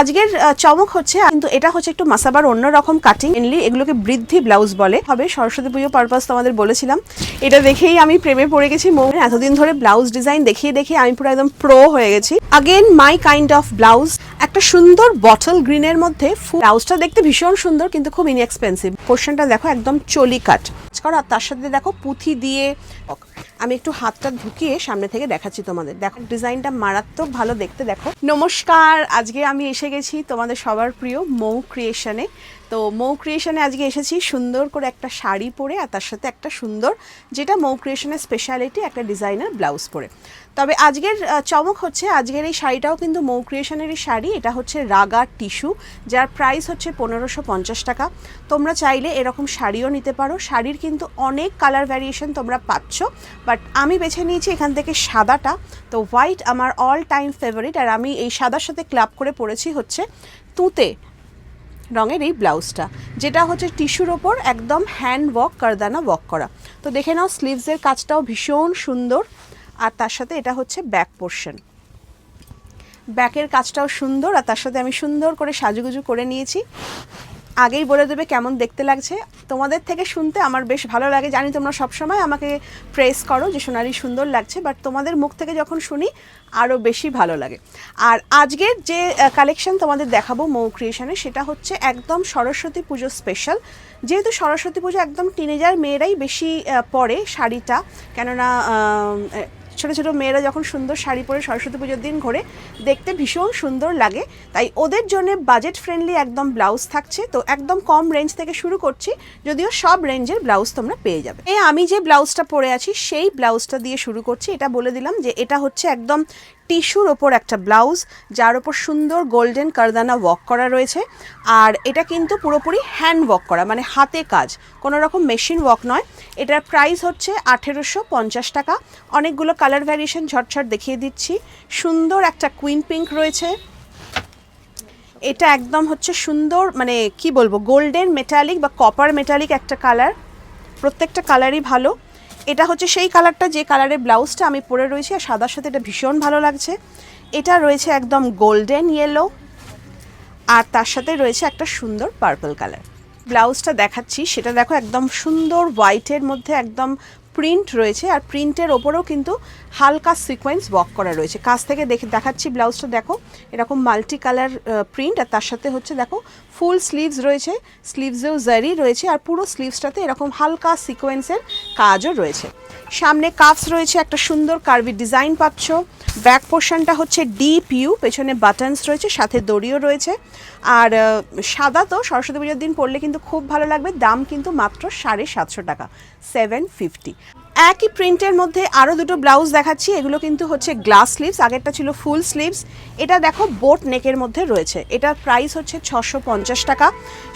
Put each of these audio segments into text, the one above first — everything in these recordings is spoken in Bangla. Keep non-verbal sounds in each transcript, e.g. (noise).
আজকের চমক হচ্ছে, কিন্তু এটা হচ্ছে একটু মাসাবার অন্যরকম কাটিং মেনলি এগুলোকে বৃদ্ধি ব্লাউজ বলে। হবে, সরস্বতী পুজো পারপাস তোমাদের বলেছিলাম। এটা দেখেই আমি প্রেমে পড়ে গেছি মৌনের এতদিন ধরে ব্লাউজ ডিজাইন দেখিয়ে দেখিয়ে আমি পুরো একদম প্রো হয়ে গেছি। Again my kind of blouse একটা সুন্দর বটল গ্রিনের মধ্যে ব্লাউজটা দেখতে ভীষণ সুন্দর, কিন্তু খুব ইনএক্সপেন্সিভ পোর্শনটা দেখো, একদম চলি কাট করো, আর তার সাথে দেখো পুঁথি দিয়ে আমি একটু হাতটা ঢুকিয়ে সামনে থেকে দেখাচ্ছি তোমাদের। দেখো, ডিজাইনটা মারাত্মক ভালো দেখতে, দেখো। নমস্কার, আজকে আমি এসে গেছি তোমাদের সবার প্রিয় মৌ ক্রিয়েশনে তো মৌ ক্রিয়েশনে আজকে এসেছি সুন্দর করে একটা শাড়ি পরে, আর তার সাথে একটা সুন্দর, যেটা মৌ ক্রিয়েশনের স্পেশালিটি একটা ডিজাইনার ব্লাউজ পরে। তবে আজকের চমক হচ্ছে আজকের এই শাড়িটাও কিন্তু মৌ ক্রিয়েশনেরই শাড়ি। এটা হচ্ছে রাগা টিস্যু, যার প্রাইস হচ্ছে পনেরোশো পঞ্চাশ টাকা। তোমরা চাইলে এরকম শাড়িও নিতে পারো। শাড়ির কিন্তু অনেক কালার ভ্যারিয়েশন তোমরা পাচ্ছ বাট আমি বেছে নিয়েছি এখান থেকে সাদাটা। তো হোয়াইট আমার অল টাইম ফেভারিট আর আমি এই সাদার সাথে ক্লাব করে পরেছি হচ্ছে তুঁতে রঙের এই ব্লাউজটা, যেটা হচ্ছে টিস্যুর ওপর একদম হ্যান্ড ওয়ার্ক কারদানা ওয়ার্ক করা। তো দেখে নাও স্লিভসের কাজটাও ভীষণ সুন্দর। আর তার সাথে এটা হচ্ছে ব্যাক পোর্শন ব্যাকের কাজটাও সুন্দর আর তার সাথে আমি সুন্দর করে সাজুগুজু করে নিয়েছি। আগেই বলে দেবে কেমন দেখতে লাগছে। তোমাদের থেকে শুনতে আমার বেশ ভালো লাগে। জানি তোমরা সবসময় আমাকে প্রেস করো যে সোনালি সুন্দর লাগছে বাট তোমাদের মুখ থেকে যখন শুনি আরও বেশি ভালো লাগে। আর আজকের যে কালেকশন তোমাদের দেখাবো মৌ ক্রিয়েশনে সেটা হচ্ছে একদম সরস্বতী পুজো স্পেশাল যেহেতু সরস্বতী পুজো একদম টিনেজার মেয়েরাই বেশি পরে শাড়িটা। কেননা ছোট ছোট মেয়েরা যখন সুন্দর শাড়ি পরে সরস্বতী পুজোর দিন ঘোরে, দেখতে ভীষণ সুন্দর লাগে। তাই ওদের জন্য বাজেট ফ্রেন্ডলি একদম ব্লাউজ থাকছে। তো একদম কম রেঞ্জ থেকে শুরু করছি, যদিও সব রেঞ্জের ব্লাউজ তোমরা পেয়ে যাবে। এ আমি যে ব্লাউজটা পরে আছি, সেই ব্লাউজটা দিয়ে শুরু করছি। এটা বলে দিলাম যে এটা হচ্ছে একদম টিস্যুর ওপর একটা ব্লাউজ, যার ওপর সুন্দর গোল্ডেন কারদানা ওয়ার্ক করা রয়েছে। আর এটা কিন্তু পুরোপুরি হ্যান্ড ওয়ার্ক করা মানে হাতে কাজ। কোনো রকম মেশিন ওয়ার্ক নয়। এটার প্রাইস হচ্ছে আঠেরোশো পঞ্চাশ টাকা। অনেকগুলো কালার ভ্যারিয়েশন ঝটঝট দেখিয়ে দিচ্ছি। সুন্দর একটা কুইন পিঙ্ক রয়েছে। এটা একদম হচ্ছে সুন্দর মানে কি বলব, গোল্ডেন মেটালিক বা কপার মেটালিক একটা কালার। প্রত্যেকটা কালারই ভালো। এটা হচ্ছে সেই কালারটা, যে কালারের ব্লাউজটা আমি পরে রয়েছি আর সাদার সাথে এটা ভীষণ ভালো লাগছে। এটা রয়েছে একদম গোল্ডেন ইয়েলো আর তার সাথে রয়েছে একটা সুন্দর পার্পল কালার ব্লাউজটা দেখাচ্ছি, সেটা দেখো একদম সুন্দর হোয়াইটের মধ্যে একদম প্রিন্ট রয়েছে আর প্রিন্টের ওপরেও কিন্তু হালকা সিকোয়েন্স ওয়ার্ক করা রয়েছে। কাছ থেকে দেখে দেখাচ্ছি ব্লাউজটা দেখো, এরকম মাল্টি কালার প্রিন্ট আর তার সাথে হচ্ছে, দেখো ফুল স্লিভস রয়েছে স্লিভসেও জারি রয়েছে আর পুরো স্লিভসটাতে এরকম হালকা সিকোয়েন্সের কাজও রয়েছে। সামনে কাফস রয়েছে, একটা সুন্দর কার্ভি ডিজাইন পাচ্ছ। ব্যাক পোর্শনটা হচ্ছে ডিপ ইউ পেছনে বাটনস রয়েছে, সাথে দড়িও রয়েছে। আর সাদা তো সরস্বতী পুজোর দিন পরলে কিন্তু খুব ভালো লাগবে, দাম কিন্তু মাত্র সাড়ে সাতশো টাকা সেভেন ফিফটি একই প্রিন্টের মধ্যে আরও দুটো ব্লাউজ দেখাচ্ছি। এগুলো কিন্তু হচ্ছে গ্লাস স্লিভস, আগেরটা ছিল ফুল স্লিভস। এটা দেখো বোট নেকের মধ্যে রয়েছে। এটার প্রাইস হচ্ছে ছশো পঞ্চাশ টাকা।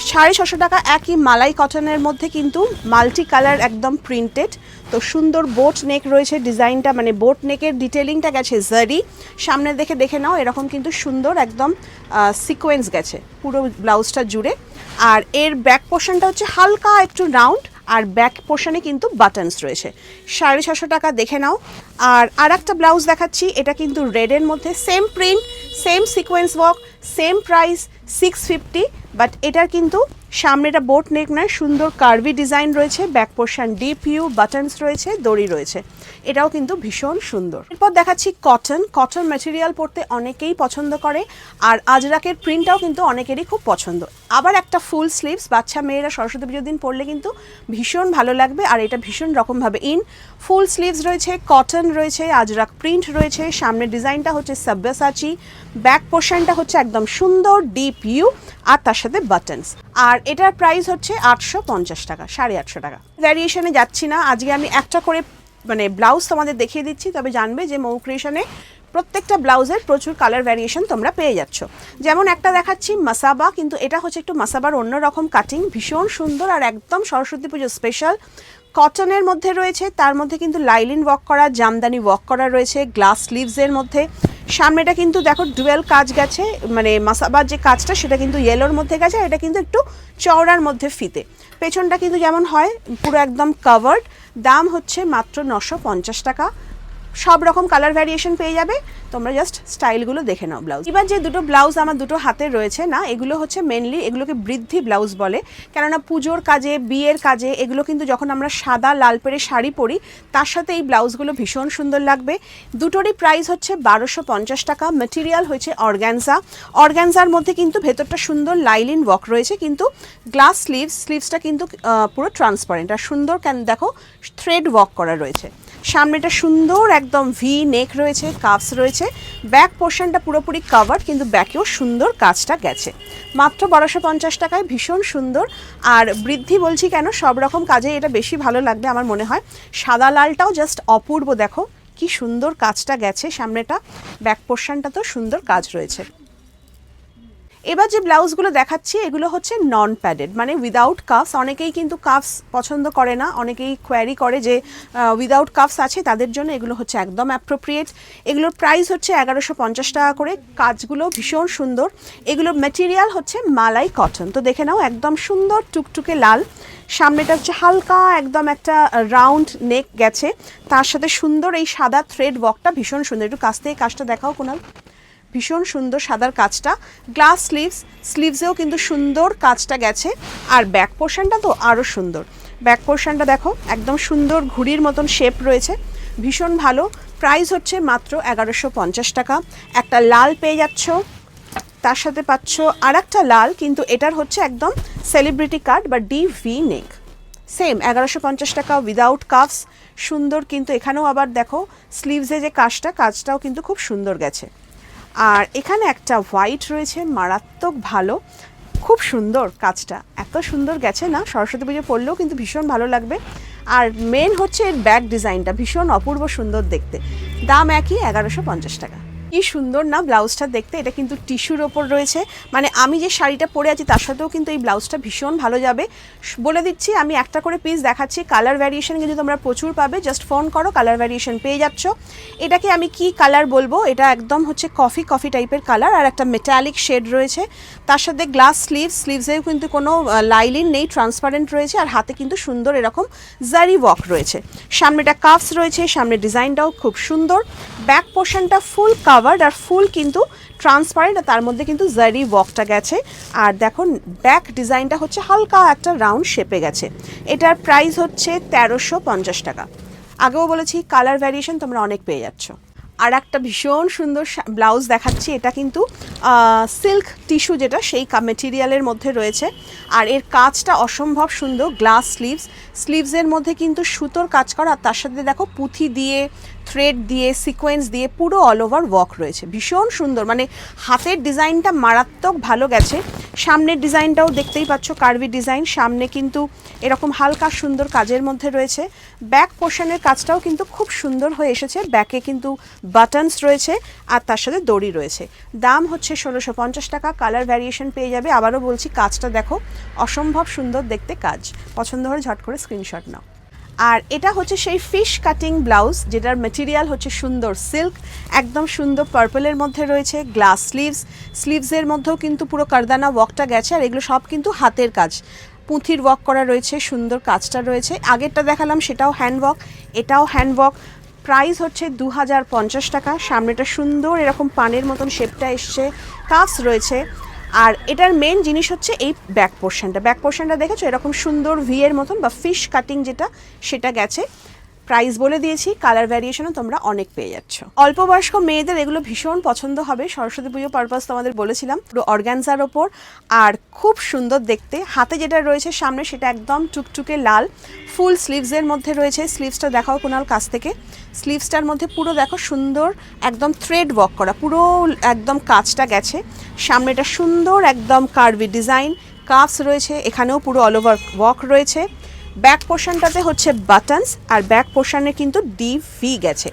সাড়ে ছশো টাকা একই মালাই কটনের মধ্যে কিন্তু মাল্টি কালার একদম প্রিন্টেড। তো সুন্দর বোট নেক রয়েছে ডিজাইনটা মানে বোট নেকের ডিটেলিংটা গেছে জারি। সামনে দেখে দেখে নাও, এরকম কিন্তু সুন্দর একদম সিকোয়েন্স গেছে। পুরো ব্লাউজটা জুড়ে। আর এর ব্যাক পোর্শনটা হচ্ছে হালকা একটু রাউন্ড আর ব্যাক পোর্শনে কিন্তু বাটনস রয়েছে। সাড়ে ছশো টাকা দেখে নাও। আর আর একটা ব্লাউজ দেখাচ্ছি, এটা কিন্তু রেডের মধ্যে। Same print same sequence work same price six fifty but এটার কিন্তু সামনেটা বোট নেক নয়, সুন্দর কার্ভি ডিজাইন রয়েছে back portion deep U buttons রয়েছে, দড়ি রয়েছে। এটাও কিন্তু ভীষণ সুন্দর। এরপর দেখাচ্ছি কটন কটন ম্যাটেরিয়াল পরতে অনেকেই পছন্দ করে, আর আজরাকের প্রিন্টটাও কিন্তু অনেকেরই খুব পছন্দ। আবার একটা ফুল স্লিভস বাচ্চা মেয়েরা সরস্বতী পুজোর দিন পরলে কিন্তু ভীষণ ভালো লাগবে, আর এটা ভীষণ রকমভাবে ইন ফুল স্লিভস রয়েছে কটন রয়েছে, আজরাক প্রিন্ট রয়েছে সামনের ডিজাইনটা হচ্ছে সাব্যাসাচি ব্যাক পোর্শনটা হচ্ছে একদম সুন্দর ডিপ ইউ আর তার সাথে বাটনস আর এটার প্রাইস হচ্ছে আটশো পঞ্চাশ টাকা, সাড়ে আটশো টাকা। ভ্যারিয়েশনে যাচ্ছি না। আজকে আমি একটা করে মানে ব্লাউজ তোমাদের দেখিয়ে দিচ্ছি। তবে জানবে যে মৌ ক্রিয়েশনে প্রত্যেকটা ব্লাউজের প্রচুর কালার ভ্যারিয়েশন তোমরা পেয়ে যাচ্ছ। যেমন একটা দেখাচ্ছি মাসাবা কিন্তু এটা হচ্ছে একটু মাসাবার অন্যরকম কাটিং ভীষণ সুন্দর আর একদম সরস্বতী পুজো স্পেশাল কটনের মধ্যে রয়েছে, তার মধ্যে কিন্তু লাইলিন ওয়াক করা জামদানি ওয়াক করা রয়েছে গ্লাস স্লিভসের মধ্যে। সামনেটা কিন্তু দেখো ডুয়েল কাজ গেছে মানে মাসাবার যে কাজটা সেটা কিন্তু ইয়েলোর মধ্যে গেছে এটা কিন্তু একটু চওড়ার মধ্যে ফিতে। পেছনটা কিন্তু যেমন হয় পুরো একদম কাভার্ড দাম হচ্ছে মাত্র নশো পঞ্চাশ টাকা। সব রকম কালার ভ্যারিয়েশন পেয়ে যাবে। তোমরা জাস্ট স্টাইলগুলো দেখে নাও ব্লাউজ এবার যে দুটো ব্লাউজ আমার দুটো হাতে রয়েছে না, এগুলো হচ্ছে মেনলি এগুলোকে বৃদ্ধি ব্লাউজ বলে। কেননা পুজোর কাজে, বিয়ের কাজে, এগুলো কিন্তু যখন আমরা সাদা লাল পেরে শাড়ি পরি, তার সাথে এই ব্লাউজগুলো ভীষণ সুন্দর লাগবে। দুটোরই প্রাইস হচ্ছে বারোশো পঞ্চাশ টাকা। মেটেরিয়াল হয়েছে অর্গ্যানজা অর্গ্যানজার মধ্যে কিন্তু ভেতরটা সুন্দর লাইলিন ওয়ার্ক রয়েছে, কিন্তু গ্লাস স্লিভস স্লিভসটা কিন্তু পুরো ট্রান্সপারেন্ট আর সুন্দর কেন দেখো থ্রেড ওয়ার্ক করা রয়েছে। সামনেটা সুন্দর একদম ভি নেক রয়েছে কাপস রয়েছে। ব্যাক পোর্শনটা পুরোপুরি কাভার কিন্তু ব্যাকেও সুন্দর কাজটা গেছে। মাত্র বারোশো পঞ্চাশ টাকায় ভীষণ সুন্দর। আর বৃদ্ধি বলছি কেন, সব রকম কাজে এটা বেশি ভালো লাগবে আমার মনে হয়। সাদা লালটাও জাস্ট অপূর্ব, দেখো। কি সুন্দর কাজটা গেছে সামনেটা। ব্যাক পোর্শনটা তো সুন্দর কাজ রয়েছে। এবার যে ব্লাউজগুলো দেখাচ্ছি, এগুলো হচ্ছে নন প্যাডেড মানে উইদাউট কাফস অনেকেই কিন্তু কাফস পছন্দ করে না, অনেকেই কোয়ারি করে যে উইদাউট কাফস আছে, তাদের জন্য এগুলো হচ্ছে একদম অ্যাপ্রোপ্রিয়েট এগুলোর প্রাইস হচ্ছে এগারোশো পঞ্চাশ টাকা করে। কাজগুলো ভীষণ সুন্দর। এগুলোর ম্যাটেরিয়াল হচ্ছে মালাই কটন তো দেখে নাও, একদম সুন্দর টুকটুকে লাল। সামনেটা হচ্ছে হালকা একদম একটা রাউন্ড নেক গেছে। তার সাথে সুন্দর এই সাদা থ্রেড ওয়ার্কটা ভীষণ সুন্দর। একটু কাছ থেকে কাজটা দেখাও, কোনাল। ভীষণ সুন্দর সাদার কাজটা। গ্লাস স্লিভস স্লিভসেও কিন্তু সুন্দর কাজটা গেছে। আর ব্যাক পোর্শনটা তো আরও সুন্দর। ব্যাক পোর্শনটা দেখো, একদম সুন্দর ঘুড়ির মতন শেপ রয়েছে। ভীষণ ভালো। প্রাইস হচ্ছে মাত্র এগারোশো পঞ্চাশ টাকা। একটা লাল পেয়ে যাচ্ছ। তার সাথে পাচ্ছ আর একটা লাল, কিন্তু এটার হচ্ছে একদম সেলিব্রিটি কার্ড বা ডি ভি নেক সেম এগারোশো পঞ্চাশ টাকা উইদাউট কাফস সুন্দর কিন্তু এখানেও আবার দেখো স্লিভসে যে কাজটা, কাজটাও কিন্তু খুব সুন্দর গেছে। আর এখানে একটা হোয়াইট রয়েছে, মারাত্মক ভালো। খুব সুন্দর কাজটা। এত সুন্দর গেছে না, সরস্বতী পুজো পড়লেও কিন্তু ভীষণ ভালো লাগবে। আর মেন হচ্ছে এর ব্যাক ডিজাইনটা ভীষণ অপূর্ব সুন্দর দেখতে। দাম একই, এগারোশো পঞ্চাশ টাকা। কি সুন্দর না ব্লাউজটা দেখতে, এটা কিন্তু টিস্যুর ওপর রয়েছে। মানে আমি যে শাড়িটা পরে আছি, তার সাথেও কিন্তু এই ব্লাউজটা ভীষণ ভালো যাবে। বলে দিচ্ছি, আমি একটা করে পিস দেখাচ্ছি। কালার ভ্যারিয়েশন কিন্তু তোমরা প্রচুর পাবে জাস্ট ফোন করো কালার ভ্যারিয়েশন পেয়ে যাচ্ছ। এটাকে আমি কি কালার বলব? এটা একদম হচ্ছে কফি কফি টাইপের কালার আর একটা মেটালিক শেড রয়েছে। তার সাথে গ্লাস স্লিভ স্লিভসেও কিন্তু কোনো লাইলিন নেই ট্রান্সপারেন্ট রয়েছে, আর হাতে কিন্তু সুন্দর এরকম জারি ওয়াক রয়েছে। সামনেটা কাফস রয়েছে, সামনে ডিজাইনটাও খুব সুন্দর। ব্যাক পোর্শনটা ফুল কাভার্ড আর ফুল কিন্তু ট্রান্সপারেন্ট আর তার মধ্যে কিন্তু জারি ওয়ার্কটা গেছে। আর দেখো ব্যাক ডিজাইনটা হচ্ছে হালকা একটা রাউন্ড শেপে গেছে। এটার প্রাইস হচ্ছে তেরোশো পঞ্চাশ টাকা। আগেও বলেছি কালার ভ্যারিয়েশন তোমরা অনেক পেয়ে যাচ্ছ। আর একটা ভীষণ সুন্দর ব্লাউজ দেখাচ্ছি, এটা কিন্তু সিল্ক টিস্যু যেটা, সেই মেটেরিয়ালের মধ্যে রয়েছে। আর এর কাজটা অসম্ভব সুন্দর গ্লাস স্লিভস স্লিভসের মধ্যে কিন্তু সুতোর কাজ করা, আর তার সাথে দেখো পুঁথি দিয়ে থ্রেড দিয়ে সিকোয়েন্স দিয়ে পুরো অল ওভার ওয়ার্ক রয়েছে। ভীষণ সুন্দর মানে হাতের ডিজাইনটা মারাত্মক ভালো গেছে। সামনের ডিজাইনটাও দেখতেই পাচ্ছ কার্ভি ডিজাইন সামনে কিন্তু এরকম হালকা সুন্দর কাজের মধ্যে রয়েছে। ব্যাক পোর্শনের কাজটাও কিন্তু খুব সুন্দর হয়ে এসেছে। ব্যাকে কিন্তু বাটনস রয়েছে আর তার সাথে দড়ি রয়েছে। দাম হচ্ছে ষোলোশো পঞ্চাশ টাকা কালার ভ্যারিয়েশন পেয়ে যাবে। আবারও বলছি, কাজটা দেখো, অসম্ভব সুন্দর দেখতে কাজ। পছন্দ হলে ঝট করে স্ক্রিনশট নাও। আর এটা হচ্ছে সেই ফিশ কাটিং ব্লাউজ যেটার মেটেরিয়াল হচ্ছে সুন্দর সিল্ক একদম সুন্দর পার্পলের মধ্যে রয়েছে গ্লাস স্লিভস স্লিভসের মধ্যেও কিন্তু পুরো কারদানা ওয়ার্কটা গেছে আর এগুলো সব কিন্তু হাতের কাজ। পুঁথির ওয়াক করা রয়েছে, সুন্দর কাজটা রয়েছে। আগেরটা দেখালাম, সেটাও হ্যান্ড ওয়ার্ক এটাও হ্যান্ড ওয়ার্ক প্রাইস হচ্ছে দু হাজার পঞ্চাশ টাকা, সামনেটা সুন্দর এরকম পানের মতন শেপটা এসছে। কাফস রয়েছে। আর এটার মেন জিনিস হচ্ছে এই ব্যাক পোর্শনটা ব্যাক পোর্শনটা দেখেছ? এরকম সুন্দর ভি এর মতন বা ফিশ কাটিং যেটা, সেটা গেছে। প্রাইস বলে দিয়েছি কালার ভ্যারিয়েশনও তোমরা অনেক পেয়ে যাচ্ছ। অল্প বয়স্ক মেয়েদের এগুলো ভীষণ পছন্দ হবে, সরস্বতী পুজো পারপাস তোমাদের বলেছিলাম, পুরো অর্গ্যানজার ওপর। আর খুব সুন্দর দেখতে, হাতে যেটা রয়েছে সামনে সেটা একদম টুকটুকে লাল ফুল স্লিভসের মধ্যে রয়েছে স্লিভসটা দেখাও কোনাল কাছ থেকে। স্লিভসটার মধ্যে পুরো দেখো সুন্দর, একদম থ্রেড ওয়ার্ক করা, পুরো একদম কাজটা গেছে। সামনেটা সুন্দর, একদম কার্ভি ডিজাইন কাপস রয়েছে, এখানেও পুরো অল ওভার ওয়ার্ক রয়েছে। ব্যাক পোর্শনটাতে হচ্ছে বাটনস আর ব্যাক পোর্শনে কিন্তু ডি ভি গেছে।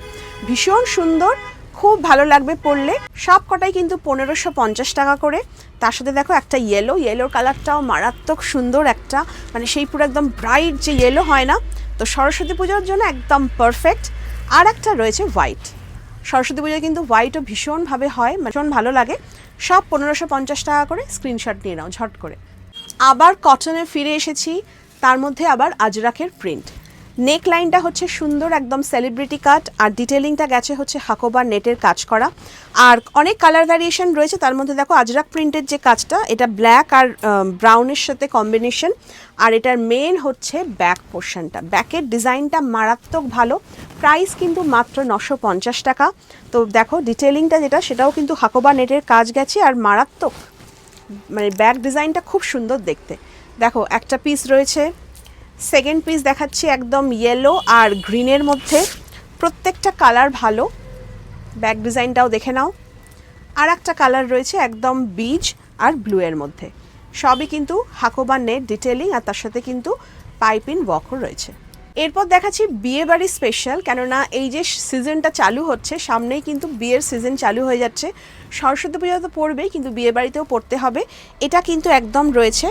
ভীষণ সুন্দর, খুব ভালো লাগবে পরলে। সব কটাই কিন্তু পনেরোশো পঞ্চাশ টাকা করে। তার সাথে দেখো একটা ইয়েলো ইয়েলোর কালারটাও মারাত্মক সুন্দর একটা মানে সেই পুরো একদম ব্রাইট যে ইয়েলো হয় না, তো সরস্বতী পুজোর জন্য একদম পারফেক্ট আর একটা রয়েছে হোয়াইট সরস্বতী পুজোয় কিন্তু হোয়াইটও ভীষণভাবে হয় ভীষণ ভালো লাগে। সব পনেরোশো পঞ্চাশ টাকা করে স্ক্রিনশট নিয়ে নাও, ঝট করে। আবার কটনে ফিরে এসেছি। তার মধ্যে আবার আজরাকের প্রিন্ট নেক লাইনটা হচ্ছে সুন্দর, একদম সেলিব্রিটি কাট আর ডিটেলিংটা গেছে হচ্ছে হাকোবার নেটের কাজ করা। আর অনেক কালার ভ্যারিয়েশন রয়েছে, তার মধ্যে দেখো আজরাক প্রিন্টের যে কাজটা, এটা ব্ল্যাক আর ব্রাউনের সাথে কম্বিনেশন আর এটার মেন হচ্ছে ব্যাক পোর্শনটা ব্যাকের ডিজাইনটা মারাত্মক ভালো প্রাইস কিন্তু মাত্র নশো পঞ্চাশ টাকা। তো দেখো ডিটেলিংটা যেটা, সেটাও কিন্তু হাকোবা নেটের কাজ গেছে, আর মারাত্মক মানে ব্যাক ডিজাইনটা খুব সুন্দর দেখতে। দেখো, একটা পিস রয়েছে। সেকেন্ড পিস দেখাচ্ছি একদম ইয়েলো আর গ্রিনের মধ্যে। প্রত্যেকটা কালার ভালো। ব্যাক ডিজাইনটাও দেখে নাও। আর একটা কালার রয়েছে একদম বীজ আর ব্লুয়ের মধ্যে। সবই কিন্তু হাকোবা নেট ডিটেলিং আর তার সাথে কিন্তু পাইপিন ওয়াকও রয়েছে। এরপর দেখাচ্ছি বিয়ে বাড়ি স্পেশাল কেননা এই যে সিজনটা চালু হচ্ছে, সামনেই কিন্তু বিয়ের সিজন চালু হয়ে যাচ্ছে। সরস্বতী পুজো তো পড়বেই, কিন্তু বিয়ে বাড়িতেও পড়তে হবে। এটা কিন্তু একদম রয়েছে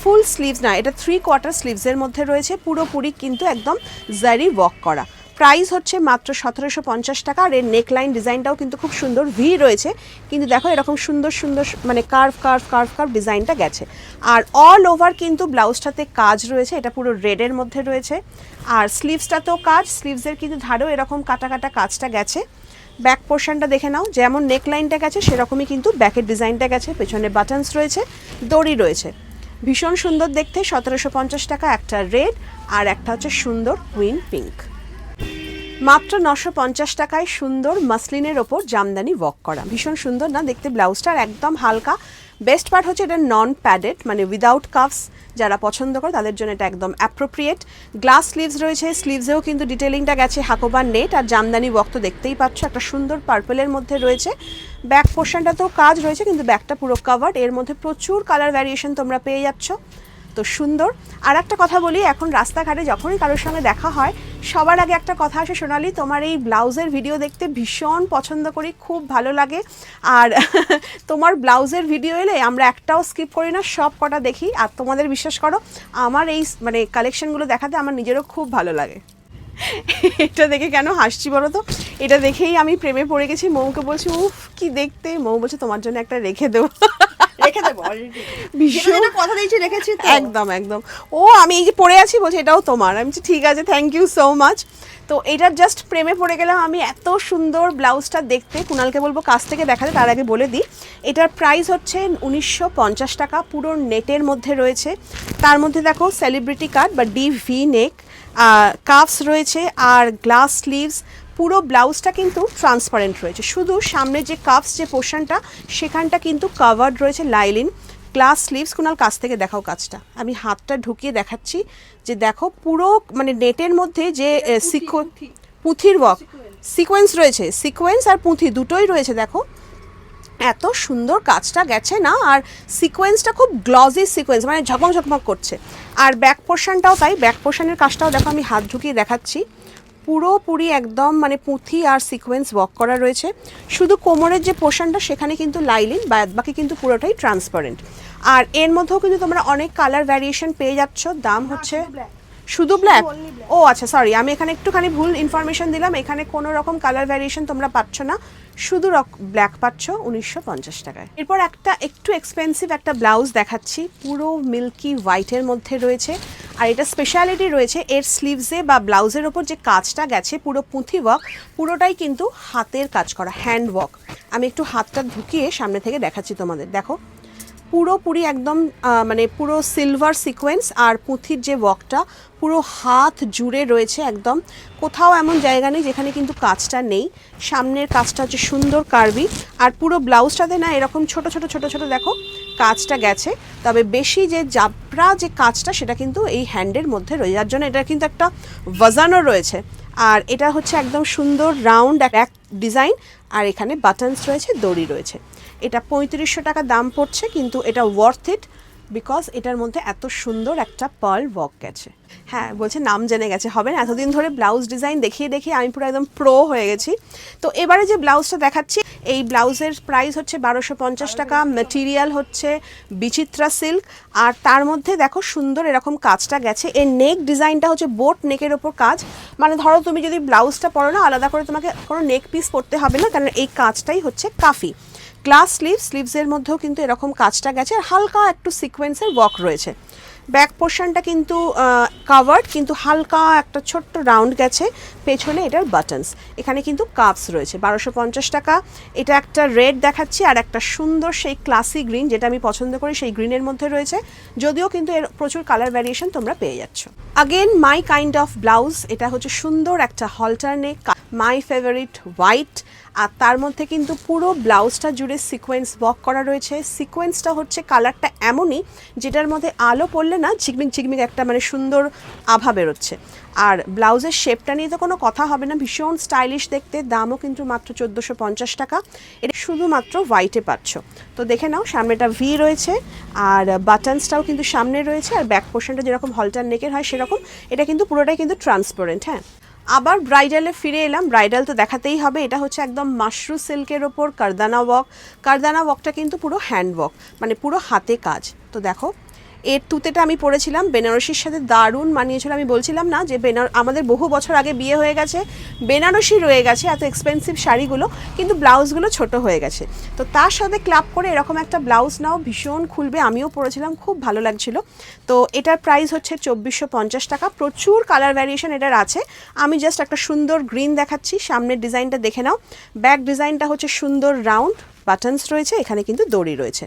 ফুল স্লিভস না, এটা থ্রি কোয়ার্টার স্লিভসের মধ্যে রয়েছে, পুরোপুরি কিন্তু একদম জারি ওয়াক করা। প্রাইস হচ্ছে মাত্র সতেরোশো পঞ্চাশ টাকা আর এর নেকলাইন ডিজাইনটাও কিন্তু খুব সুন্দর ভি রয়েছে। কিন্তু দেখো এরকম সুন্দর সুন্দর মানে কার্ভ কার্ভ কার্ভ কার্ভ ডিজাইনটা গেছে। আর অল ওভার কিন্তু ব্লাউজটাতে কাজ রয়েছে, এটা পুরো রেডের মধ্যে রয়েছে। আর স্লিভসটাতেও কাজ স্লিভসের কিন্তু ধারেও এরকম কাটা কাটা কাজটা গেছে। ব্যাক পোর্শনটা দেখে নাও, যেমন নেকলাইনটা গেছে, সেরকমই কিন্তু ব্যাকের ডিজাইনটা গেছে। পেছনে বাটনস রয়েছে, দড়ি রয়েছে। ভীষণ সুন্দর দেখতে, সতেরোশো পঞ্চাশ টাকা, একটা রেড আর একটা হচ্ছে সুন্দর কুইন পিঙ্ক মাত্র নশো পঞ্চাশ টাকায় সুন্দর মাসলিনের ওপর জামদানি ওয়াক করা। ভীষণ সুন্দর না? দেখতে ব্লাউজটার একদম হালকা। বেস্ট পার্ট হচ্ছে এটা নন প্যাডেড মানে উইদাউট কাফস যারা পছন্দ করে তাদের জন্য এটা একদম অ্যাপ্রোপ্রিয়েট গ্লাস স্লিভস রয়েছে স্লিভসেও কিন্তু ডিটেলিংটা গেছে হাকোবার নেট আর জামদানি ওয়াক তো দেখতেই পাচ্ছ, একটা সুন্দর পার্পেলের মধ্যে রয়েছে। ব্যাক পোর্শনটাতেও কাজ রয়েছে, কিন্তু ব্যাকটা পুরো কাভার্ড এর মধ্যে প্রচুর কালার ভ্যারিয়েশন তোমরা পেয়ে যাচ্ছ। তো সুন্দর। আর একটা কথা বলি, এখন রাস্তাঘাটে যখনই কারোর সঙ্গে দেখা হয়, সবার আগে একটা কথা আসে সোনালি, তোমার এই ব্লাউজের ভিডিও দেখতে ভীষণ পছন্দ করি, খুব ভালো লাগে। আর (laughs) তোমার ব্লাউজের ভিডিও এলে আমরা একটাও স্কিপ করি না, সব কটা দেখি। আর তোমাদের বিশ্বাস করো, আমার এই মানে কালেকশনগুলো দেখাতে আমার নিজেরও খুব ভালো লাগে। (laughs) এটা দেখে কেন হাসছি বলো তো? এটা দেখেই আমি প্রেমে পড়ে গেছি, মৌকে বলছি, উফ, কি দেখতে? মৌ বলছে, তোমার জন্য একটা রেখে দেবো। (laughs) রেখে দেবো। ভীষণ- কথা দিয়েছি রেখেছি একদম একদম। ও আমি এই যে পড়ে আছি বলছে এটাও তোমার। আমি বলছি, ঠিক আছে থ্যাংক ইউ সো মাচ তো এটার জাস্ট প্রেমে পড়ে গেলাম আমি এত সুন্দর ব্লাউজটা দেখতে। কুণালকে বলব কাছ থেকে দেখাতে তার আগে বলে দিই। এটার প্রাইস হচ্ছে উনিশশো পঞ্চাশ টাকা পুরো নেটের মধ্যে রয়েছে। তার মধ্যে দেখো সেলিব্রিটি কাট বা ডি ভি নেক কাফস রয়েছে আর গ্লাস স্লিভস পুরো ব্লাউজটা কিন্তু ট্রান্সপারেন্ট রয়েছে। শুধু সামনে যে কাফস যে পোর্শনটা সেখানটা কিন্তু কাভার্ড রয়েছে লাইলিন। গ্লাস স্লিভস কোনাল কাছ থেকে দেখাও কাজটা। আমি হাতটা ঢুকিয়ে দেখাচ্ছি যে দেখো পুরো মানে নেটের মধ্যে যে সিকো পুঁথির ওয়ার্ক সিকোয়েন্স রয়েছে। সিকোয়েন্স আর পুঁথি দুটোই রয়েছে দেখো। এত সুন্দর কাজটা গেছে না? আর সিকোয়েন্সটা খুব গ্লজি সিকোয়েন্স মানে ঝকমক ঝকমক করছে। আর ব্যাক পোর্শনটাও তাই। ব্যাক পোর্শনের কাজটাও দেখো আমি হাত ঢুকিয়ে দেখাচ্ছি। পুরোপুরি একদম মানে পুঁথি আর সিকোয়েন্স ওয়াক করা রয়েছে। শুধু কোমরের যে পোর্শনটা সেখানে কিন্তু লাইলিন বাদ বাকি কিন্তু পুরোটাই ট্রান্সপারেন্ট আর এর মধ্যেও কিন্তু তোমরা অনেক কালার ভ্যারিয়েশন পেয়ে যাচ্ছ। দাম হচ্ছে শুধু ব্ল্যাক ও আচ্ছা সরি আমি এখানে একটুখানি ভুল ইনফরমেশন দিলাম। এখানে কোনো রকম কালার ভ্যারিয়েশন তোমরা পাচ্ছ না। শুধু ব্ল্যাক পাচ্ছ উনিশশো পঞ্চাশ টাকায়। এরপর একটা একটু এক্সপেন্সিভ একটা ব্লাউজ দেখাচ্ছি। পুরো মিল্কি হোয়াইটের মধ্যে রয়েছে। আর এটা স্পেশালিটি রয়েছে এর স্লিভসে বা ব্লাউজের ওপর যে কাজটা গেছে পুরো পুঁথি ওয়ার্ক পুরোটাই কিন্তু হাতের কাজ করা হ্যান্ড ওয়ার্ক আমি একটু হাতটা ঢুকিয়ে সামনে থেকে দেখাচ্ছি তোমাদের। দেখো পুরোপুরি একদম মানে পুরো সিলভার সিকোয়েন্স আর পুঁথির যে ওয়ার্কটা পুরো হাত জুড়ে রয়েছে একদম। কোথাও এমন জায়গা নেই যেখানে কিন্তু কাজটা নেই। সামনের কাজটা হচ্ছে সুন্দর কার্বি আর পুরো ব্লাউজটাতে না এরকম ছোট ছোট ছোট ছোট দেখো, কাজটা গেছে। তবে বেশি যে জাবরা যে কাজটা, সেটা কিন্তু এই হ্যান্ডের মধ্যে রয়েছে যার জন্য এটা কিন্তু একটা ওয়াজানও রয়েছে। আর এটা হচ্ছে একদম সুন্দর রাউন্ড এক ডিজাইন আর এখানে বাটনস রয়েছে, দড়ি রয়েছে। এটা পঁয়ত্রিশশো টাকা দাম পড়ছে, কিন্তু এটা ওয়ার্থ ইট বিকজ এটার মধ্যে এত সুন্দর একটা পার্ল ওয়ার্ক গেছে। হ্যাঁ বলছে নাম জেনে গেছে, হবে না, এতদিন ধরে ব্লাউজ ডিজাইন দেখিয়ে দেখিয়ে আমি পুরো একদম প্রো হয়ে গেছি। তো এবারে যে ব্লাউজটা দেখাচ্ছি, এই ব্লাউজের প্রাইস হচ্ছে বারোশো পঞ্চাশ টাকা মেটেরিয়াল হচ্ছে বিচিত্রা সিল্ক আর তার মধ্যে দেখো সুন্দর এরকম কাজটা গেছে। এর নেক ডিজাইনটা হচ্ছে বোট নেকের ওপর কাজ মানে ধরো তুমি যদি ব্লাউজটা পরো না, আলাদা করে তোমাকে কোনো নেক পিস পরতে হবে না কারণ এই কাজটাই হচ্ছে কাফি। গ্লাস স্লিভ স্লিভসের মধ্যেও কিন্তু এরকম কাজটা গেছে আর হালকা একটু সিকোয়েন্সের ওয়ার্ক রয়েছে। ব্যাক পোর্শনটা কিন্তু কাভার্ড কিন্তু হালকা একটা ছোট্ট রাউন্ড গেছে পেছনে এটার বাটনস এখানে কিন্তু কাপস রয়েছে, বারোশো পঞ্চাশ টাকা। এটা একটা রেড দেখাচ্ছি আর একটা সুন্দর সেই ক্লাসি গ্রিন যেটা আমি পছন্দ করি, সেই গ্রিনের মধ্যে রয়েছে। যদিও কিন্তু এর প্রচুর কালার ভ্যারিয়েশন তোমরা পেয়ে যাচ্ছ। Again my kind of blouse এটা হচ্ছে সুন্দর একটা হলটারনে মাই ফেভারিট হোয়াইট আর তার মধ্যে কিন্তু পুরো ব্লাউজটা জুড়ে সিকোয়েন্স ওয়ার্ক করা রয়েছে। সিকোয়েন্সটা হচ্ছে কালারটা এমনই, যেটার মধ্যে আলো পড়লে না ঝিকমিক ঝিকমিক একটা মানে সুন্দর আভা বেরোচ্ছে। আর ব্লাউজের শেপটা নিয়ে তো কোনো কথা হবে না, ভীষণ স্টাইলিশ দেখতে, দামও কিন্তু মাত্র চোদ্দোশো পঞ্চাশ টাকা। এটা শুধুমাত্র হোয়াইটে পাচ্ছ। তো দেখে নাও, সামনেটা ভি রয়েছে, আর বাটনসটাও কিন্তু সামনে রয়েছে, আর ব্যাক পোর্শনটা যেরকম হলটার নেকের হয় সেরকম, এটা কিন্তু পুরোটাই কিন্তু ট্রান্সপারেন্ট হ্যাঁ? আবার ব্রাইডালে ফিরে এলাম। ব্রাইডাল তো দেখাতেই হবে। এটা হচ্ছে একদম মাশরু সিল্কের ওপর কারদানা ওয়াক কারদানা ওয়াকটা কিন্তু পুরো হ্যান্ড ওয়াক মানে পুরো হাতে কাজ। তো দেখো এর তুতেটা আমি পরেছিলাম বেনারসির সাথে দারুণ মানিয়েছিল। আমি বলছিলাম না যে বেনার, আমাদের বহু বছর আগে বিয়ে হয়ে গেছে, বেনারসি রয়ে গেছে এত এক্সপেন্সিভ শাড়িগুলো, কিন্তু ব্লাউজগুলো ছোট হয়ে গেছে। তো তার সাথে ক্লাব করে এরকম একটা ব্লাউজ নাও, ভীষণ খুলবে, আমিও পরেছিলাম, খুব ভালো লাগছিল। তো এটার প্রাইস হচ্ছে চব্বিশশো পঞ্চাশ টাকা, প্রচুর কালার ভ্যারিয়েশন এটার আছে। আমি জাস্ট একটা সুন্দর গ্রিন দেখাচ্ছি, সামনের ডিজাইনটা দেখে নাও। ব্যাক ডিজাইনটা হচ্ছে সুন্দর রাউন্ড বাটনস রয়েছে, এখানে কিন্তু দড়ি রয়েছে।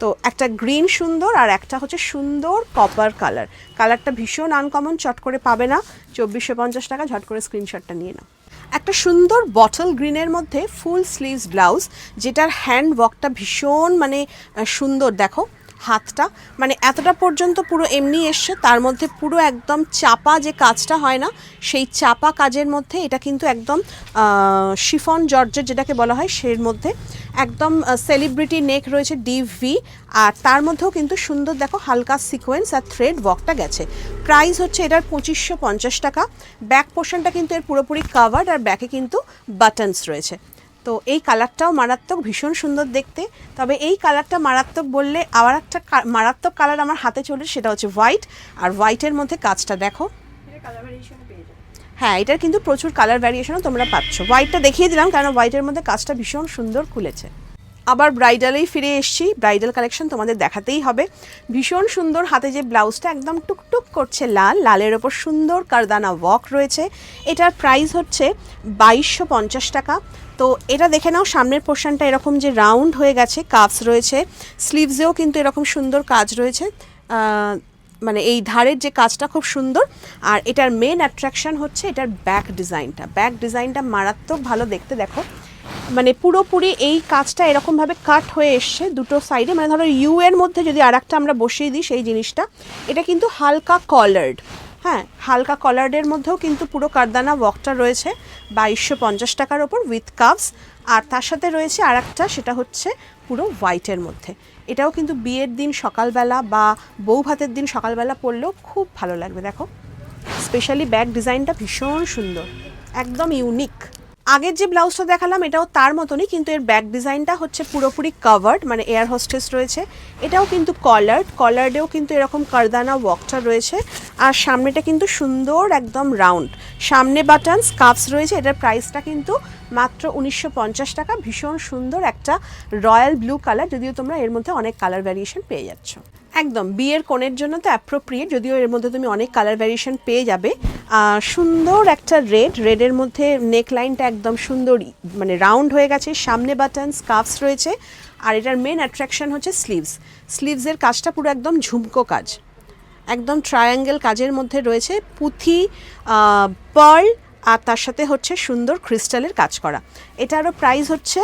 তো একটা গ্রিন সুন্দর আর একটা হচ্ছে সুন্দর কপার কালার কালারটা ভীষণ আনকমন চট করে পাবে না। চব্বিশশো পঞ্চাশ টাকা, ঝট করে স্ক্রিনশটটা নিয়ে নাও। একটা সুন্দর বটল গ্রিনের মধ্যে ফুল স্লিভস ব্লাউজ যেটার হ্যান্ড ওয়ার্কটা ভীষণ মানে সুন্দর। দেখো হাতটা মানে এতটা পর্যন্ত পুরো এমনি এসছে, তার মধ্যে পুরো একদম চাপা যে কাজটা হয় না, সেই চাপা কাজের মধ্যে এটা কিন্তু একদম শিফন জর্জের যেটাকে বলা হয়, সের মধ্যে একদম সেলিব্রিটি নেক রয়েছে ডিভ আর তার মধ্যেও কিন্তু সুন্দর, দেখো হালকা সিকোয়েন্স আর থ্রেড ওয়ার্কটা গেছে। প্রাইস হচ্ছে এটার পঁচিশশো পঞ্চাশ টাকা ব্যাক পোর্শনটা কিন্তু এর পুরোপুরি কাভার্ড আর ব্যাকে কিন্তু বাটনস রয়েছে। তো এই কালারটাও মারাত্মক ভীষণ সুন্দর দেখতে। তবে এই কালারটা মারাত্মক বললে আবার একটা মারাত্মক কালার আমার হাতে চলে সেটা হচ্ছে হোয়াইট। আর হোয়াইটের মধ্যে কাজটা দেখো। হ্যাঁ এটার কিন্তু প্রচুর কালার ভ্যারিয়েশনও তোমরা পাচ্ছ। হোয়াইটটা দেখিয়ে দিলাম কারণ হোয়াইটের মধ্যে কাজটা ভীষণ সুন্দর খুলেছে। আবার ব্রাইডালেই ফিরে এসেছি। ব্রাইডাল কালেকশন তোমাদের দেখাতেই হবে। ভীষণ সুন্দর হাতে যে ব্লাউজটা একদম টুকটুক করছে লাল লালের ওপর সুন্দর কারদানা ওয়াক রয়েছে। এটার প্রাইস হচ্ছে বাইশশো পঞ্চাশ টাকা। তো এটা দেখে নাও, সামনের পোর্শনটা এরকম যে রাউন্ড হয়ে গেছে কাপস রয়েছে স্লিভসেও কিন্তু এরকম সুন্দর কাজ রয়েছে মানে এই ধারের যে কাজটা খুব সুন্দর, আর এটার মেন অ্যাট্রাকশন হচ্ছে এটার ব্যাক ডিজাইনটা ব্যাক ডিজাইনটা মারাত্মক ভালো দেখতে, দেখো। মানে পুরোপুরি এই কাজটা এরকমভাবে কাট হয়ে এসছে দুটো সাইডে মানে ধরো ইউ এর মধ্যে যদি আর আমরা বসিয়ে দিই সেই জিনিসটা, এটা কিন্তু হালকা কলার্ড হ্যাঁ হালকা কলার্ডের মধ্যেও কিন্তু পুরো কারদানা ওয়াকটা রয়েছে। বাইশশো পঞ্চাশ টাকার ওপর উইথ কাপস আর তার সাথে রয়েছে আর একটা সেটা হচ্ছে পুরো হোয়াইটের মধ্যে। এটাও কিন্তু বিয়ের দিন সকালবেলা বা বউ ভাতের দিন সকালবেলা পরলেও খুব ভালো লাগবে, দেখো। স্পেশালি ব্যাক ডিজাইনটা ভীষণ সুন্দর, একদম ইউনিক আগের যে ব্লাউজটা দেখালাম, এটাও তার মতনই, কিন্তু এর ব্যাক ডিজাইনটা হচ্ছে পুরোপুরি কাভার্ড মানে এয়ার হোস্টেস রয়েছে। এটাও কিন্তু কলার্ড কলার্ডেও কিন্তু এরকম কারদানা ওয়াকটা রয়েছে। আর সামনেটা কিন্তু সুন্দর, একদম রাউন্ড। সামনে বাটন কাপস রয়েছে, এটার প্রাইসটা কিন্তু মাত্র উনিশশো পঞ্চাশ টাকা। ভীষণ সুন্দর একটা রয়্যাল ব্লু কালার যদিও তোমরা এর মধ্যে অনেক কালার ভ্যারিয়েশন পেয়ে যাচ্ছ। একদম, বিয়ের কোণের জন্য তো অ্যাপ্রোপ্রিয়েট যদিও এর মধ্যে তুমি অনেক কালার ভ্যারিয়েশন পেয়ে যাবে। সুন্দর একটা রেড রেডের মধ্যে নেক লাইনটা একদম সুন্দর মানে রাউন্ড হয়ে গেছে। সামনে বাটন স্কার্ফস রয়েছে। আর এটার মেন অ্যাট্রাকশন হচ্ছে স্লিভস স্লিভসের কাজটা পুরো একদম ঝুমকো কাজ। একদম ট্রায়াঙ্গেল কাজের মধ্যে রয়েছে পুঁথি পার্ল আর তার সাথে হচ্ছে সুন্দর ক্রিস্টালের কাজ করা। এটারও প্রাইস হচ্ছে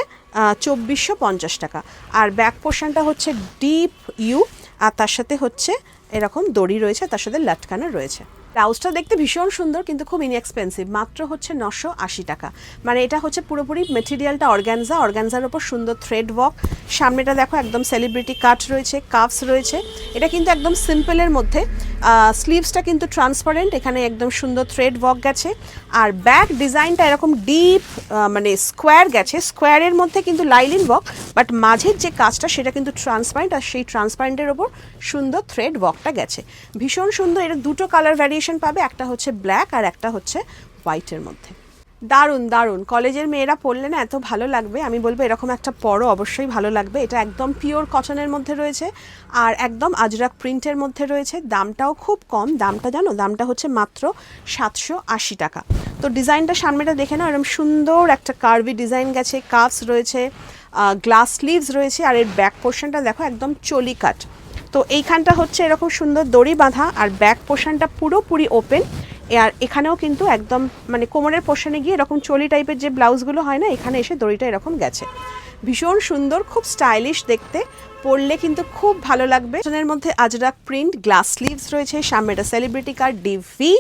চব্বিশশো পঞ্চাশ টাকা। আর ব্যাক পোর্শনটা হচ্ছে ডিপ ইউ আর তার সাথে হচ্ছে এরকম দড়ি রয়েছে, তার সাথে লাটকানো রয়েছে। ব্লাউজটা দেখতে ভীষণ সুন্দর, কিন্তু খুব ইনএক্সপেন্সিভ মাত্র হচ্ছে নশো আশি টাকা। মানে এটা হচ্ছে পুরোপুরি মেটেরিয়ালটা অর্গ্যানজা অর্গ্যানজার ওপর সুন্দর থ্রেড ওয়ার্ক সামনেটা দেখো একদম সেলিব্রিটি কাট রয়েছে কাপস রয়েছে। এটা কিন্তু একদম সিম্পলের মধ্যে। স্লিভসটা কিন্তু ট্রান্সপারেন্ট এখানে একদম সুন্দর থ্রেড ওয়ার্ক গেছে। আর ব্যাক ডিজাইনটা এরকম ডিপ মানে স্কোয়ার গেছে। স্কোয়ারের মধ্যে কিন্তু লাইলিন ওয়ার্ক বাট মাঝের যে কাজটা সেটা কিন্তু ট্রান্সপারেন্ট আর সেই ট্রান্সপারেন্টের ওপর সুন্দর থ্রেড ওয়ার্কটা গেছে। ভীষণ সুন্দর। এটা দুটো কালার ভ্যারিয়েশন পাবে, একটা হচ্ছে ব্ল্যাক আর একটা হচ্ছে হোয়াইটের মধ্যে। দারুণ দারুণ। কলেজের মেয়েরা পড়লে না এত ভালো লাগবে। আমি বলব এরকম একটা পরও অবশ্যই ভালো লাগবে। এটা একদম পিওর কটনের মধ্যে রয়েছে আর একদম আজরাক প্রিন্টের মধ্যে রয়েছে। দামটাও খুব কম। দামটা জানো? দামটা হচ্ছে মাত্র সাতশো আশি টাকা। তো ডিজাইনটা সামনেটা দেখে নাও। এরকম সুন্দর একটা কার্ভি ডিজাইন গেছে। কাপস রয়েছে গ্লাস স্লিভস রয়েছে আর এর ব্যাক পোর্শনটা দেখো একদম চলি কাট তো এইখানটা হচ্ছে এরকম সুন্দর দড়ি বাঁধা আর ব্যাক পোর্শনটা পুরোপুরি ওপেন আর এখানেও কিন্তু একদম মানে কোমরের পোর্শনে গিয়ে এরকম চলি টাইপের যে ব্লাউজগুলো হয় না, এখানে এসে দড়িটা এরকম গেছে। ভীষণ সুন্দর, খুব স্টাইলিশ দেখতে। পরলে কিন্তু খুব ভালো লাগবে। মধ্যে আজরাক প্রিন্ট গ্লাস স্লিভস রয়েছে সামনে একটা সেলিব্রিটি কার ডিভি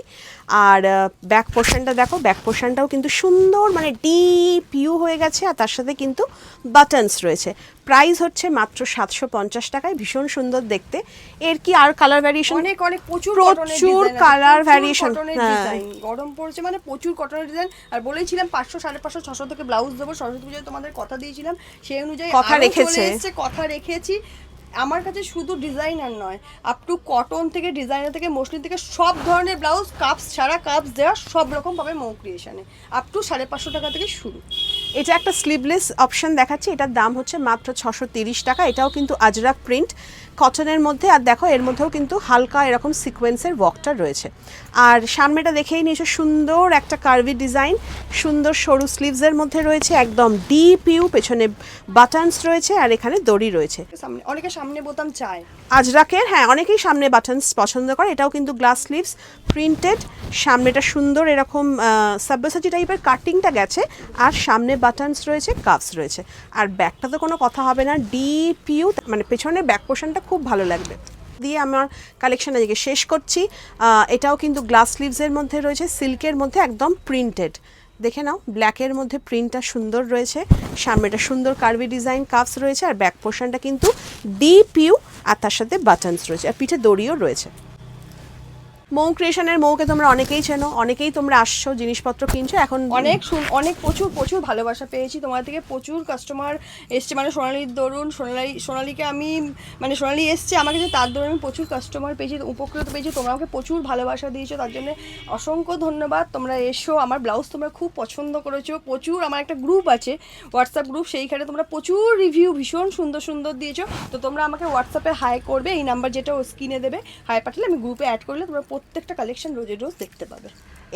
আর ব্যাক পোর্শনটা দেখো ব্যাক পোর্শনটাও কিন্তু সুন্দর মানে ডিপ ইউ হয়ে গেছে আর তার সাথে কিন্তু বাটনস রয়েছে। প্রাইস হচ্ছে মাত্র সাতশো পঞ্চাশ টাকায় ভীষণ সুন্দর দেখতে। এর কি আর কালার ভ্যারিয়েশন অনেক অনেক প্রচুর প্রচুর কালার হ্যাঁ। গরম পড়ছে মানে প্রচুর কটনের ডিজাইন আর বলেছিলাম পাঁচশো সাড়ে পাঁচশো ছশো থেকে ব্লাউজ দেবো সরস্বতী পুজোয় তোমাদের কথা দিয়েছিলাম সেই অনুযায়ী কথা রেখেছে। কথা রেখেছি। আমার কাছে শুধু ডিজাইনার নয় আপ টু কটন থেকে ডিজাইনার থেকে মসলিন থেকে সব ধরনের ব্লাউজ কাপস সারা কাপস দেওয়া সব রকমভাবে মৌ ক্রিয়েশনে আপ টু সাড়ে পাঁচশো টাকা থেকে শুরু। এটা একটা স্লিভলেস অপশন দেখাচ্ছি এটার দাম হচ্ছে মাত্র ছশো তিরিশ টাকা এটাও কিন্তু আজরাক প্রিন্ট কটনের মধ্যে আর দেখো এর মধ্যেও কিন্তু হালকা এরকম সিকোয়েন্সের ওয়ার্কটা রয়েছে। আর সামনেটা দেখেই নিয়েছো সুন্দর একটা কার্ভি ডিজাইন সুন্দর সরু স্লিভসের মধ্যে রয়েছে একদম ডিপ ইউ পেছনে বাটনস রয়েছে আর এখানে দড়ি রয়েছে। সামনে অনেকে সামনে বোতাম চায়। আজরাকের হ্যাঁ অনেকেই সামনে বাটনস পছন্দ করে এটাও কিন্তু গ্লাস স্লিভস প্রিন্টেড সামনেটা সুন্দর এরকম সাব্যসাচি টাইপের কাটিংটা গেছে আর সামনে বাটনস রয়েছে কাপস রয়েছে। আর ব্যাকটা তো কোনো কথা হবে না ডিপ ইউ মানে পেছনে ব্যাক পোর্শনটা খুব ভালো লাগবে। দিয়ে আমার কালেকশন আজকে শেষ করছি। এটাও কিন্তু গ্লাস স্লিভসের মধ্যে রয়েছে সিল্কের মধ্যে একদম প্রিন্টেড দেখে নাও ব্ল্যাকের মধ্যে প্রিন্টটা সুন্দর রয়েছে, সামনেটা সুন্দর কার্ভি ডিজাইন কাপস রয়েছে, আর ব্যাক পোর্শনটা কিন্তু ডিপ ইউ আর তার সাথে বাটনস রয়েছে, আর পিঠে দড়িও রয়েছে। মৌ ক্রিয়েশনের মৌকে তোমরা অনেকেই চেনো, অনেকেই তোমরা আসছো, জিনিসপত্র কিনছো, এখন অনেক অনেক প্রচুর প্রচুর ভালোবাসা পেয়েছি। তোমার থেকে প্রচুর কাস্টমার এসছে। মানে সোনালির দরুন, সোনালি, সোনালিকে আমি মানে সোনালি এসছে আমার কাছে তার দরুন আমি প্রচুর কাস্টমার পেয়েছি, উপকৃত পেয়েছি। তোমরা আমাকে প্রচুর ভালোবাসা দিয়েছ, তার জন্য অসংখ্য ধন্যবাদ। তোমরা এসো, আমার ব্লাউজ তোমরা খুব পছন্দ করেছ। প্রচুর আমার একটা গ্রুপ আছে হোয়াটসঅ্যাপ গ্রুপ সেইখানে তোমরা প্রচুর রিভিউ ভীষণ সুন্দর সুন্দর দিয়েছ। তো তোমরা আমাকে হোয়াটসঅ্যাপে হাই করবে, এই নাম্বার যেটা ও স্ক্রিনে দেবে। হাই পাঠালে আমি গ্রুপে অ্যাড করলে তোমরা প্রত্যেকটা কালেকশন রোজের রোজ দেখতে পাবে।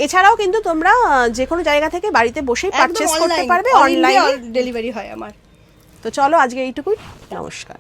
এছাড়াও কিন্তু তোমরা যে কোনো জায়গা থেকে বাড়িতে বসেই পারচেস করতে পারবে অনলাইন ডেলিভারি হয় আমার। তো চলো আজকে এইটুকুই নমস্কার।